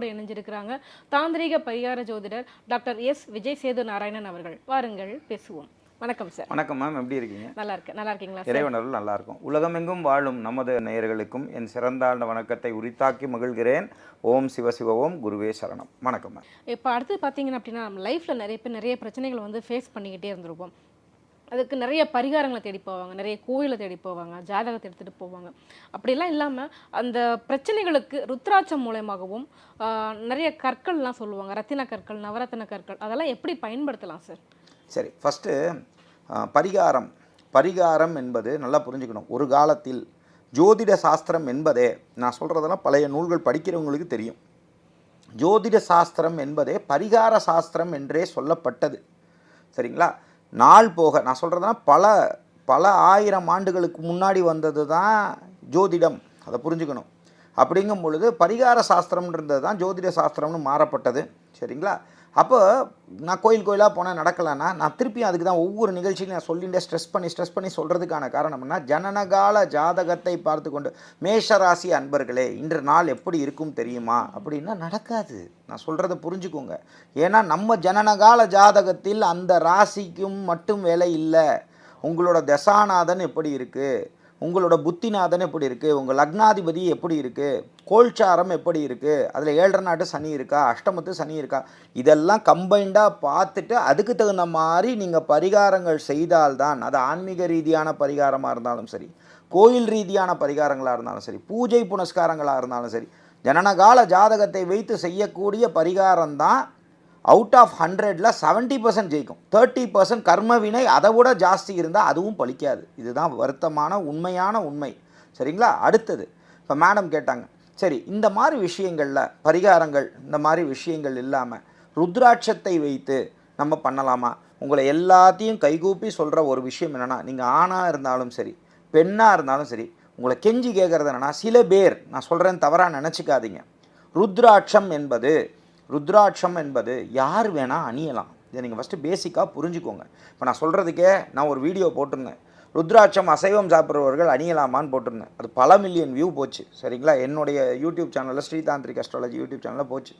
கூட இணைஞ்சிருக்கிறாங்க. தாந்திரீக பரிகார ஜோதிடர் டாக்டர் எஸ். விஜய் சேது நாராயணன் அவர்கள். வாருங்கள் பேசுவோம். வணக்கம் சார். வணக்கம் மேம். எப்படி இருக்கீங்க? நல்லா இருக்கு நல்லா இருக்கீங்களா இறைவனர்கள் நல்லா இருக்கும் உலகமெங்கும் வாழும் நமது நேயர்களுக்கும் என் சிறந்தாண்ட வணக்கத்தை உரித்தாக்கி மகிழ்கிறேன். ஓம் சிவசிவ ஓம் குருவே சரணம். வணக்கம் மேம். இப்போ அடுத்து பார்த்தீங்கன்னா அப்படின்னா நம்ம லைஃப்பில் நிறைய பேர் நிறைய பிரச்சனைகளை வந்து ஃபேஸ் பண்ணிக்கிட்டே இருந்திருப்போம். அதுக்கு நிறைய பரிகாரங்களை தேடி போவாங்க. நிறைய கோயிலை தேடி போவாங்க. ஜாதகத்தை எடுத்துகிட்டு போவாங்க. அப்படிலாம் இல்லாமல் அந்த பிரச்சனைகளுக்கு ருத்ராட்சம் மூலயமாகவும் நிறைய கற்கள்லாம் சொல்லுவாங்க. ரத்தின கற்கள் நவரத்தின கற்கள் அதெல்லாம் எப்படி பயன்படுத்தலாம் சார்? சரி ஃபஸ்ட்டு பரிகாரம். பரிகாரம் என்பது நல்லா புரிஞ்சுக்கணும். ஒரு காலத்தில் ஜோதிட சாஸ்திரம் என்பதே நான் சொல்கிறதெல்லாம் பழைய நூல்கள் படிக்கிறவங்களுக்கு தெரியும். ஜோதிட சாஸ்திரம் என்பதே பரிகார சாஸ்திரம் என்றே சொல்லப்பட்டது. சரிங்களா? நாள் போக நான் சொல்கிறதுனா பல பல ஆயிரம் ஆண்டுகளுக்கு முன்னாடி வந்தது தான் ஜோதிடம். அதை புரிஞ்சுக்கணும். அப்படிங்கும் பொழுது பரிகார சாஸ்திரம்ன்றது தான் ஜோதிட சாஸ்திரம்னு மாறப்பட்டது. சரிங்களா? அப்போ நான் கோயில் கோயிலாக போனால் நடக்கலைன்னா நான் திருப்பியும் அதுக்கு தான் ஒவ்வொரு நிகழ்ச்சியும் நான் சொல்லிட்டு ஸ்ட்ரெஸ் பண்ணி ஸ்ட்ரெஸ் பண்ணி சொல்கிறதுக்கான காரணம்னா ஜனனகால ஜாதகத்தை பார்த்து கொண்டு மேஷராசி அன்பர்களே இன்று நாள் எப்படி இருக்கும் தெரியுமா? அப்படின்னா நடக்காது. நான் சொல்கிறத புரிஞ்சுக்கோங்க. ஏன்னா நம்ம ஜனனகால ஜாதகத்தில் அந்த ராசிக்கும் மட்டும் வேலை இல்லை. உங்களோட தசாநாதன் எப்படி இருக்குது உங்களோட புத்திநாதன் எப்படி இருக்குது உங்கள் லக்னாதிபதி எப்படி இருக்குது கோல்சாரம் எப்படி இருக்குது அதில் ஏழரை நாட்டு சனி இருக்கா? அஷ்டமத்து சனி இருக்கா? இதெல்லாம் கம்பைண்டாக பார்த்துட்டு அதுக்கு தகுந்த மாதிரி நீங்கள் பரிகாரங்கள் செய்தால்தான் அது ஆன்மீக ரீதியான பரிகாரமாக இருந்தாலும் சரி கோயில் ரீதியான பரிகாரங்களாக இருந்தாலும் சரி பூஜை புனஸ்காரங்களாக இருந்தாலும் சரி ஜனனகால ஜாதகத்தை வைத்து செய்யக்கூடிய பரிகாரம் தான் அவுட் ஆஃப் ஹண்ட்ரடில் செவன்ட்டி பர்சன்ட் ஜெயிக்கும். தேர்ட்டி பர்சன்ட் கர்மவினை அதை விட ஜாஸ்தி இருந்தால் அதுவும் பழிக்காது இதுதான் வருத்தமான உண்மையான உண்மை. சரிங்களா? அடுத்தது இப்போ மேடம் கேட்டாங்க சரி இந்த மாதிரி விஷயங்களில் பரிகாரங்கள் இந்த மாதிரி விஷயங்கள் இல்லாமல் ருத்ராட்சத்தை வைத்து நம்ம பண்ணலாமா? உங்களை எல்லாத்தையும் கைகூப்பி சொல்கிற ஒரு விஷயம் என்னென்னா நீங்கள் ஆணாக இருந்தாலும் சரி பெண்ணாக இருந்தாலும் சரி உங்களை கெஞ்சி கேட்குறது என்னென்னா சில பேர் நான் சொல்கிறேன் தவறாக நினச்சிக்காதீங்க. ருத்ராட்சம் என்பது ருத்ராட்சம் என்பது யார் வேணால் அணியலாம். இதை நீங்கள் ஃபஸ்ட்டு பேசிக்காக புரிஞ்சுக்கோங்க. இப்போ நான் சொல்கிறதுக்கே நான் ஒரு வீடியோ போட்டிருந்தேன். ருத்ராட்சம் அசைவம் சாப்பிட்றவர்கள் அணியலாமான்னு போட்டிருந்தேன். அது பல மில்லியன் வியூ போச்சு. சரிங்களா? என்னுடைய யூடியூப் சேனலில் ஸ்ரீதாந்திரிக் அஸ்ட்ராலஜி யூடியூப் சேனலில் போச்சு.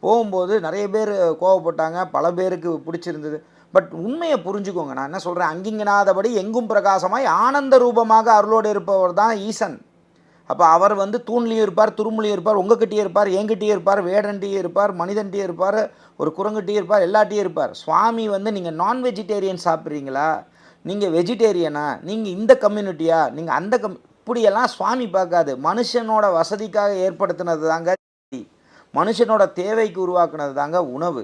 போகும்போது நிறைய பேர் கோவப்பட்டாங்க. பல பேருக்கு பிடிச்சிருந்தது. பட் உண்மையை புரிஞ்சுக்கோங்க. நான் என்ன சொல்கிறேன் அங்கிங்கனாதபடி எங்கும் பிரகாசமாய் ஆனந்த ரூபமாக அருளோடு இருப்பவர் தான் ஈசன். அப்போ அவர் வந்து தூண்லேயும் இருப்பார் துருமுலையும் இருப்பார் உங்ககிட்டயே இருப்பார் என்கிட்டயே இருப்பார் வேடன்ட்டியே இருப்பார் மனிதன்ட்டியே இருப்பார் ஒரு குரங்கிட்டே இருப்பார் எல்லாட்டையும் இருப்பார். சுவாமி வந்து நீங்கள் நான் வெஜிடேரியன் சாப்பிட்றீங்களா? நீங்கள் வெஜிடேரியனா நீங்கள் இந்த கம்யூனிட்டியா நீங்கள் அந்த கம் இப்படியெல்லாம் சுவாமி பார்க்காது. மனுஷனோட வசதிக்காக ஏற்படுத்தினது தாங்க மனுஷனோட தேவைக்கு உருவாக்குனது தாங்க உணவு.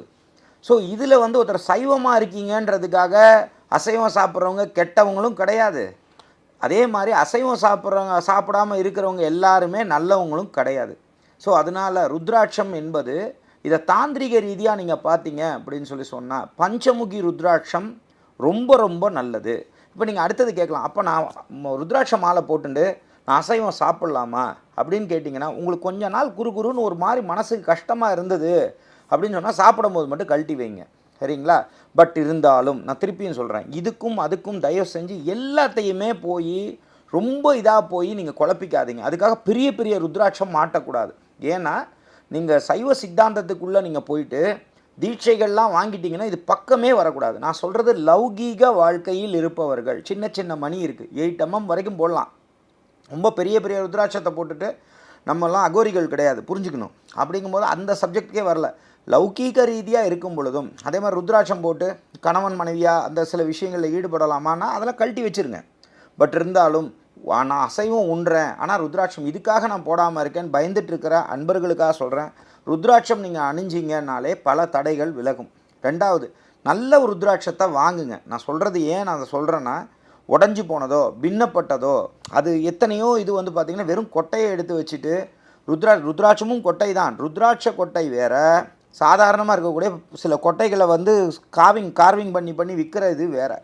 ஸோ இதில் வந்து ஒருத்தர் சைவமாக இருக்கீங்கன்றதுக்காக அசைவம் சாப்பிட்றவங்க கெட்டவங்களும் கிடையாது. அதே மாதிரி அசைவம் சாப்பிட்றவங்க சாப்பிடாம இருக்கிறவங்க எல்லாருமே நல்லவங்களும் கிடையாது. ஸோ அதனால் ருத்ராட்சம் என்பது இதை தாந்திரிக ரீதியாக நீங்கள் பார்த்தீங்க அப்படின்னு சொல்லி சொன்னால் பஞ்சமுகி ருத்ராட்சம் ரொம்ப ரொம்ப நல்லது. இப்போ நீங்கள் அடுத்தது கேட்கலாம். அப்போ நான் ருத்ராட்சம் ருத்ராட்ச மாலை போட்டுண்டு நான் அசைவம் சாப்பிட்லாமா அப்படின்னு கேட்டிங்கன்னா உங்களுக்கு கொஞ்ச நாள் குறு குறுன்னு ஒரு மாதிரி மனசுக்கு கஷ்டமாக இருந்தது அப்படின்னு சொன்னால் சாப்பிடும்போது மட்டும் கழட்டி வைங்க. சரிங்களா? பட் இருந்தாலும் நான் திருப்பியும் சொல்கிறேன் இதுக்கும் அதுக்கும் தயவு செஞ்சு எல்லாத்தையுமே போய் ரொம்ப இதாக போய் நீங்கள் குழப்பிக்காதீங்க. அதுக்காக பெரிய பெரிய ருத்ராட்சம் மாட்டக்கூடாது. ஏன்னா நீங்கள் சைவ சித்தாந்தத்துக்குள்ளே நீங்கள் போயிட்டு தீட்சைகள்லாம் வாங்கிட்டீங்கன்னா இது பக்கமே வரக்கூடாது. நான் சொல்கிறது லௌகீக வாழ்க்கையில் இருப்பவர்கள். சின்ன சின்ன மணி இருக்குது எயிட் எம்எம் வரைக்கும் போடலாம். ரொம்ப பெரிய பெரிய ருத்ராட்சத்தை போட்டுட்டு நம்மலாம் அகோரிகள் கிடையாது. புரிஞ்சுக்கணும். அப்படிங்கும்போது அந்த சப்ஜெக்ட்கே வரல. லௌகீக ரீதியாக இருக்கும் பொழுதும் அதே மாதிரி ருத்ராட்சம் போட்டு கணவன் மனைவியாக அந்த சில விஷயங்களில் ஈடுபடலாமான்னா அதெல்லாம் கழட்டி வச்சிருங்க. பட் இருந்தாலும் நான் அசைவம் உண்றேன். ஆனால் ருத்ராட்சம் இதுக்காக நான் போடாமல் இருக்கேன்னு பயந்துட்டு இருக்கிற அன்பர்களுக்காக சொல்கிறேன் ருத்ராட்சம் நீங்கள் அணிஞ்சிங்கனாலே பல தடைகள் விலகும். ரெண்டாவது நல்ல ஒரு ருத்ராட்சத்தை வாங்குங்க. நான் சொல்கிறது ஏன் நான் அதை சொல்கிறேன்னா உடஞ்சி போனதோ பின்னப்பட்டதோ அது எத்தனையோ இது வந்து பார்த்திங்கன்னா வெறும் கொட்டையை எடுத்து வச்சுட்டு ருத்ரா ருத்ராட்சமும் கொட்டை தான் ருத்ராட்ச கொட்டை வேறு சாதாரணமாக இருக்கக்கூடிய சில கொட்டைகளை வந்து காவிங் கார்விங் பண்ணி பண்ணி விற்கிற இது வேறு.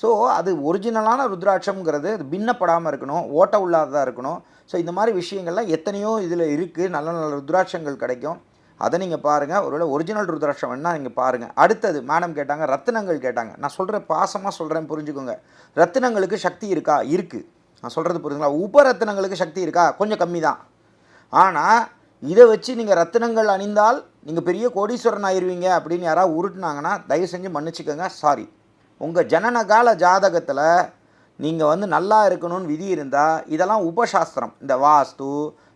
ஸோ அது ஒரிஜினலான ருத்ராட்சம்ங்கிறது அது பின்னப்படாமல் இருக்கணும் ஓட்ட உள்ளாததாக இருக்கணும். ஸோ இந்த மாதிரி விஷயங்கள்லாம் எத்தனையோ இதில் இருக்குது நல்ல நல்ல ருத்ராட்சங்கள் கிடைக்கும். அதை நீங்கள் பாருங்கள் ஒருவேளை ஒரிஜினல் ருத்ராட்சம் வேணால் நீங்கள் பாருங்கள் அடுத்தது மேடம் கேட்டாங்க ரத்தினங்கள் கேட்டாங்க. நான் சொல்கிறேன் பாசமாக சொல்கிறேன் புரிஞ்சுக்கோங்க. ரத்தினங்களுக்கு சக்தி இருக்கா? இருக்குது நான் சொல்கிறது புரிஞ்சுங்களா? உப ரத்தினங்களுக்கு சக்தி இருக்கா? கொஞ்சம் கம்மி தான் ஆனால் இதை வச்சு நீங்கள் ரத்தினங்கள் அணிந்தால் நீங்கள் பெரிய கோடீஸ்வரன் ஆயிருவீங்க அப்படின்னு யாராவது உருட்டுனாங்கன்னா தயவு செஞ்சு மன்னிச்சுக்கோங்க. சாரி உங்கள் ஜனனகால ஜாதகத்தில் நீங்கள் வந்து நல்லா இருக்கணும்னு விதி இருந்தால் இதெல்லாம் உபசாஸ்திரம். இந்த வாஸ்து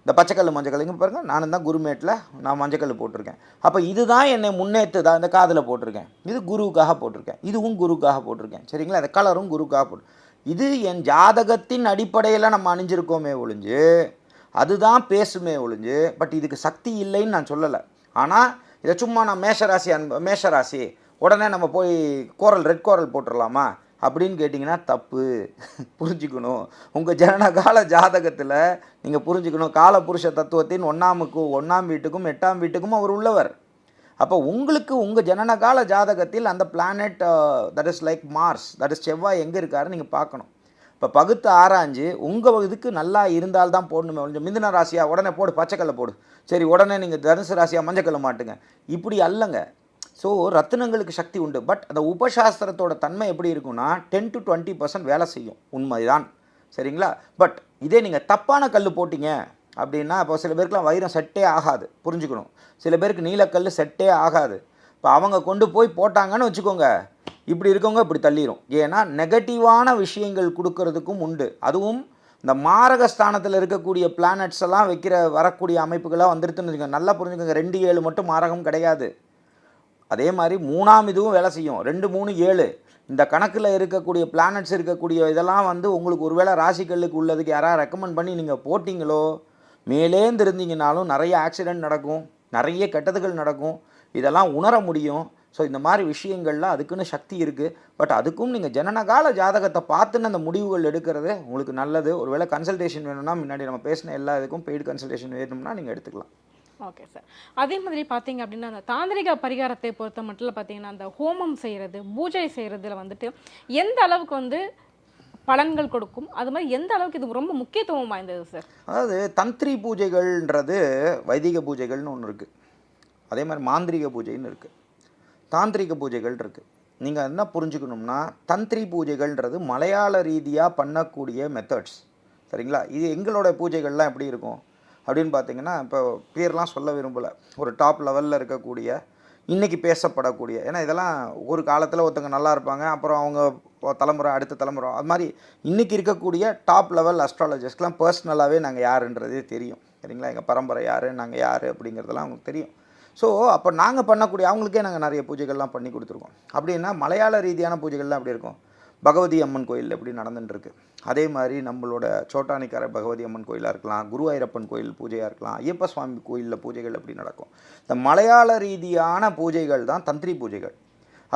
இந்த பச்சைக்கல் மஞ்சக்கல் இங்கே பாருங்கள் நானும் தான் குருமேட்டில் நான் மஞ்சக்கல் போட்டிருக்கேன். அப்போ இதுதான் என்னை முன்னேற்றுதா இந்த காதில் போட்டிருக்கேன். இது குருவுக்காக போட்டிருக்கேன். இதுவும் குருவுக்காக போட்டிருக்கேன். சரிங்களா? இந்த கலரும் குருவுக்காக போட்டு இது என் ஜாதகத்தின் அடிப்படையில் நம்ம அணிஞ்சிருக்கோமே ஒழிஞ்சு அதுதான் பேசுமே ஒழிஞ்சு பட் இதுக்கு சக்தி இல்லைன்னு நான் சொல்லலை. ஆனால் இதை சும்மா நான் மேஷராசி அன்ப மேஷராசி உடனே நம்ம போய் கோரல் ரெட் கோரல் போட்டுடலாமா அப்படின்னு கேட்டிங்கன்னா தப்பு. புரிஞ்சுக்கணும். உங்கள் ஜனனகால ஜாதகத்தில் நீங்கள் புரிஞ்சுக்கணும். காலபுருஷ தத்துவத்தின் ஒன்றாமுக்கு ஒன்றாம் வீட்டுக்கும் எட்டாம் வீட்டுக்கும் அவர் உள்ளவர். அப்போ உங்களுக்கு உங்கள் ஜனனகால ஜாதகத்தில் அந்த planet that is like Mars that is செவ்வாய் எங்கே இருக்காருன்னு நீங்கள் பார்க்கணும். இப்போ பகுத்து ஆராய்ஞ்சு உங்கள் இதுக்கு நல்லா இருந்தால் தான் போடணுமே கொஞ்சம் மிந்தின ராசியாக உடனே போடு பச்சைக்கல்லை போடு. சரி உடனே நீங்கள் தனுசு ராசியாக மஞ்சக்கல்ல மாட்டுங்க. இப்படி அல்லங்க. ஸோ ரத்தினங்களுக்கு சக்தி உண்டு. பட் அந்த உபசாஸ்திரத்தோட தன்மை எப்படி இருக்கும்னா டென் டு டுவெண்ட்டி பர்சன்ட் வேலை செய்யும். உண்மைதான். சரிங்களா? பட் இதே நீங்கள் தப்பான கல் போட்டிங்க அப்படின்னா இப்போ சில பேருக்குலாம் வைரம் செட்டே ஆகாது. புரிஞ்சுக்கணும். சில பேருக்கு நீலக்கல் செட்டே ஆகாது. இப்போ அவங்க கொண்டு போய் போட்டாங்கன்னு வச்சுக்கோங்க. இப்படி இருக்கவங்க இப்படி தள்ளிடும் ஏன்னா நெகட்டிவான விஷயங்கள் கொடுக்கறதுக்கும் உண்டு. அதுவும் இந்த மாரக ஸ்தானத்தில் இருக்கக்கூடிய பிளானட்ஸ் எல்லாம் வைக்கிற வரக்கூடிய அமைப்புகளாக வந்துருதுன்னு வச்சுக்கோங்க. நல்லா புரிஞ்சுக்கோங்க. ரெண்டு ஏழு மட்டும் மாரகம் கிடையாது. அதே மாதிரி மூணாம் இதுவும் வேலை செய்யும். ரெண்டு மூணு ஏழு. இந்த கணக்கில் இருக்கக்கூடிய பிளானட்ஸ் இருக்கக்கூடிய இதெல்லாம் வந்து உங்களுக்கு ஒருவேளை ராசிகளுக்கு உள்ளதுக்கு யாராவது ரெக்கமெண்ட் பண்ணி நீங்கள் போட்டிங்களோ மேலேந்து இருந்தீங்கனாலும் நிறைய ஆக்சிடெண்ட் நடக்கும். நிறைய கெட்டதுகள் நடக்கும். இதெல்லாம் உணர முடியும். ஸோ இந்த மாதிரி விஷயங்கள்லாம் அதுக்குன்னு சக்தி இருக்குது பட் அதுக்கும் நீங்கள் ஜனனகால ஜாதகத்தை பார்த்துன்னு அந்த முடிவுகள் எடுக்கிறது உங்களுக்கு நல்லது. ஒருவேளை கன்சல்டேஷன் வேணும்னா முன்னாடி நம்ம பேசின எல்லா இதுக்கும் பெய்டு கன்சல்டேஷன் வேணும்னா நீங்கள் எடுத்துக்கலாம். ஓகே சார் அதே மாதிரி பார்த்தீங்க அப்படின்னா அந்த தாந்திரிக பரிகாரத்தை பொறுத்த மட்டும் பார்த்தீங்கன்னா அந்த ஹோமம் செய்கிறது பூஜை செய்கிறதுல வந்துட்டு எந்த அளவுக்கு வந்து பலன்கள் கொடுக்கும்? அது மாதிரி எந்த அளவுக்கு இது ரொம்ப முக்கியத்துவம் வாய்ந்தது சார் அதாவது தந்திரி பூஜைகள்ன்றது வைதிக பூஜைகள்னு ஒன்று இருக்குது அதே மாதிரி மாந்திரிக பூஜைன்னு இருக்குது தாந்திரிக பூஜைகள் இருக்குது நீங்கள் என்ன புரிஞ்சுக்கணும்னா தந்திரி பூஜைகள்ன்றது மலையாள ரீதியாக பண்ணக்கூடிய மெத்தட்ஸ் சரிங்களா? இது எங்களோட பூஜைகள்லாம் எப்படி இருக்கும்? அப்படின்னு பார்த்தீங்கன்னா இப்போ பேர்லாம் சொல்ல விரும்பலை. ஒரு டாப் லெவலில் இருக்கக்கூடிய இன்றைக்கி பேசப்படக்கூடிய. ஏன்னா இதெல்லாம் ஒரு காலத்தில் ஒருத்தங்க நல்லா இருப்பாங்க. அப்புறம் அவங்க தலைமுறை அடுத்த தலைமுறை. அது மாதிரி இன்றைக்கி இருக்கக்கூடிய டாப் லெவல் அஸ்ட்ராலஜர்ஸ்க்கெலாம் பர்சனலாகவே நாங்கள் யாருன்றதே தெரியும். சரிங்களா? எங்கள் பரம்பரை யார் நாங்கள் யார் அப்படிங்கிறதெல்லாம் அவங்களுக்கு தெரியும். ஸோ அப்போ நாங்கள் பண்ணக்கூடிய அவங்களுக்கே நாங்கள் நிறைய பூஜைகள்லாம் பண்ணி கொடுத்துருக்கோம். அப்படின்னா மலையாள ரீதியான பூஜைகள்லாம் அப்படி இருக்கும்? பகவதி அம்மன் கோயில் எப்படி நடந்துட்டுருக்கு? அதே மாதிரி நம்மளோட சோட்டானிக்கார பகவதி அம்மன் கோயிலாக இருக்கலாம் குருவாயூரப்பன் கோயில் பூஜையாக இருக்கலாம் ஐயப்ப சுவாமி கோயிலில் பூஜைகள் எப்படி நடக்கும்? இந்த மலையாள ரீதியான பூஜைகள் தான் தந்திரி பூஜைகள்.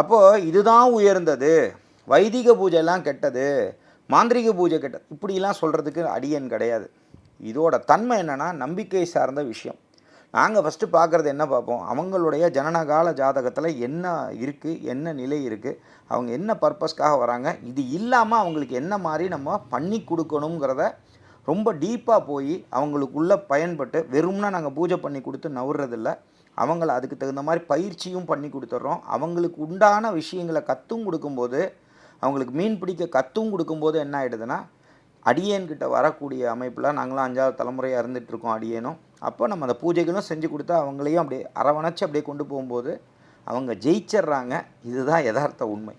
அப்போது இதுதான் உயர்ந்தது. வைதிக பூஜைலாம் கெட்டது. மாந்திரிக பூஜை கெட்டது. இப்படிலாம் சொல்கிறதுக்கு அடியன் கிடையாது. இதோட தன்மை என்னென்னா நம்பிக்கை சார்ந்த விஷயம். நாங்கள் ஃபஸ்ட்டு பார்க்குறது என்ன பார்ப்போம் அவங்களுடைய ஜனனகால ஜாதகத்தில் என்ன இருக்குது என்ன நிலை இருக்குது அவங்க என்ன பர்பஸ்க்காக வராங்க? இது இல்லாமல் அவங்களுக்கு என்ன மாதிரி நம்ம பண்ணி கொடுக்கணுங்கிறத ரொம்ப டீப்பாக போய் அவங்களுக்குள்ளே பயன்பட்டு வெறும்னா நாங்கள் பூஜை பண்ணி கொடுத்து நவுறதில்ல. அவங்கள அதுக்கு தகுந்த மாதிரி பயிற்சியும் பண்ணி கொடுத்துட்றோம் அவங்களுக்கு உண்டான விஷயங்களை கற்றும் கொடுக்கும்போது அவங்களுக்கு மீன் பிடிக்க கற்றும் கொடுக்கும்போது என்ன ஆகிடுதுன்னா அடியேன்கிட்ட வரக்கூடிய அமைப்பில் நாங்களாம் அஞ்சாவது தலைமுறையாக இருந்துகிட்ருக்கோம் அடியேனும். அப்போ நம்ம அந்த பூஜைகளும் செஞ்சு கொடுத்து அவங்களையும் அப்படியே அரவணைச்சு அப்படியே கொண்டு போகும்போது அவங்க ஜெயிச்சிடுறாங்க. இதுதான் யதார்த்த உண்மை.